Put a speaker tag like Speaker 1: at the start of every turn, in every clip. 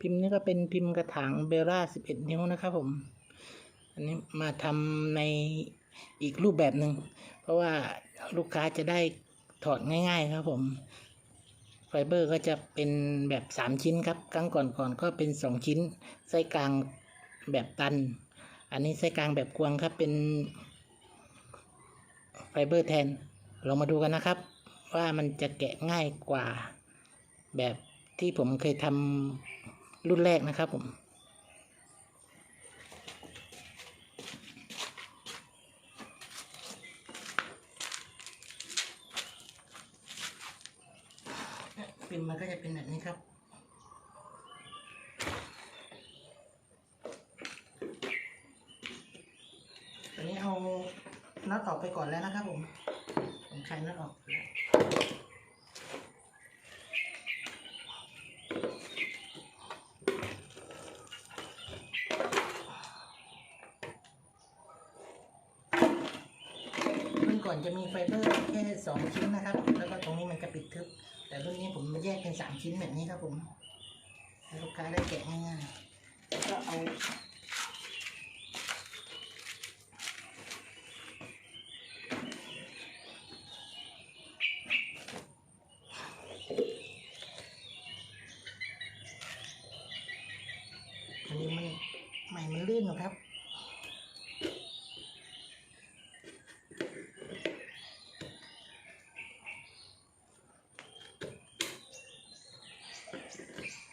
Speaker 1: พิมพ์นี้ก็เป็นพิมพ์กระถางเบลล่าสิบเอ็ดนิ้วนะครับผม อันนี้มาทำในอีกรูปแบบหนึ่งเพราะว่าลูกค้าจะได้ถอดง่าย ๆ ครับผมไฟเบอร์ก็จะเป็นแบบสามชิ้นครับครั้งก่อนๆก็เป็นสองชิ้นไส้กลางแบบตัน อันนี้ไส้กลางแบบกวงครับเป็นไฟเบอร์แทนเรามาดูกันนะครับ ว่ามันจะแกะง่ายกว่าแบบที่ผมเคยทำ รุ่นแรกนะครับผมพิมพ์มันก็จะเป็นแบบนี้ครับตอนนี้เอาน็อตออกไปก่อนแล้วนะครับผม ผมคลายน็อตออกแล้ว ก่อนจะมีไฟเบอร์แค่สองชิ้นนะครับ แล้วก็ตรงนี้มันจะปิดทึบ แต่รุ่นนี้ผมมาแยกเป็นสามชิ้นแบบนี้ครับผมให้ลูกค้าได้แกะง่ายๆแล้วก็เอาอันนี้มันใหม่มันลื่นนะครับ Thank you.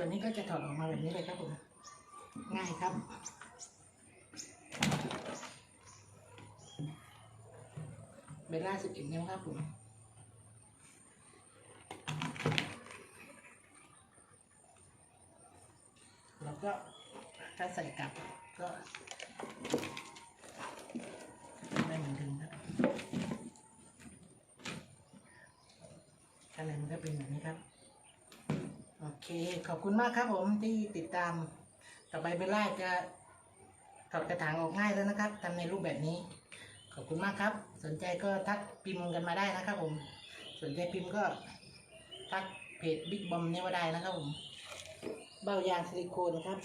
Speaker 1: ตัวนี้ก็จะถอดออกมาแบบนี้เลยครับผมง่ายครับ เบลล่าสิบเอ็ดนิ้วครับผมแล้วก็ถ้าใส่กลับก็ไม่เหมือนเดิมครับข้างในมันก็เป็นแบบนี้ครับ เค ขอบคุณมากครับผมที่ติดตาม ต่อไปเบลล่าจะถอดกระถางออกง่ายแล้วนะครับทำในรูปแบบนี้ ขอบคุณมากครับ สนใจก็ทักพิมพ์กันมาได้นะครับผม สนใจพิมพ์ก็ทักเพจบิ๊กบอมนี่ว่าได้นะครับผม เบ้ายางซิลิโคนครับ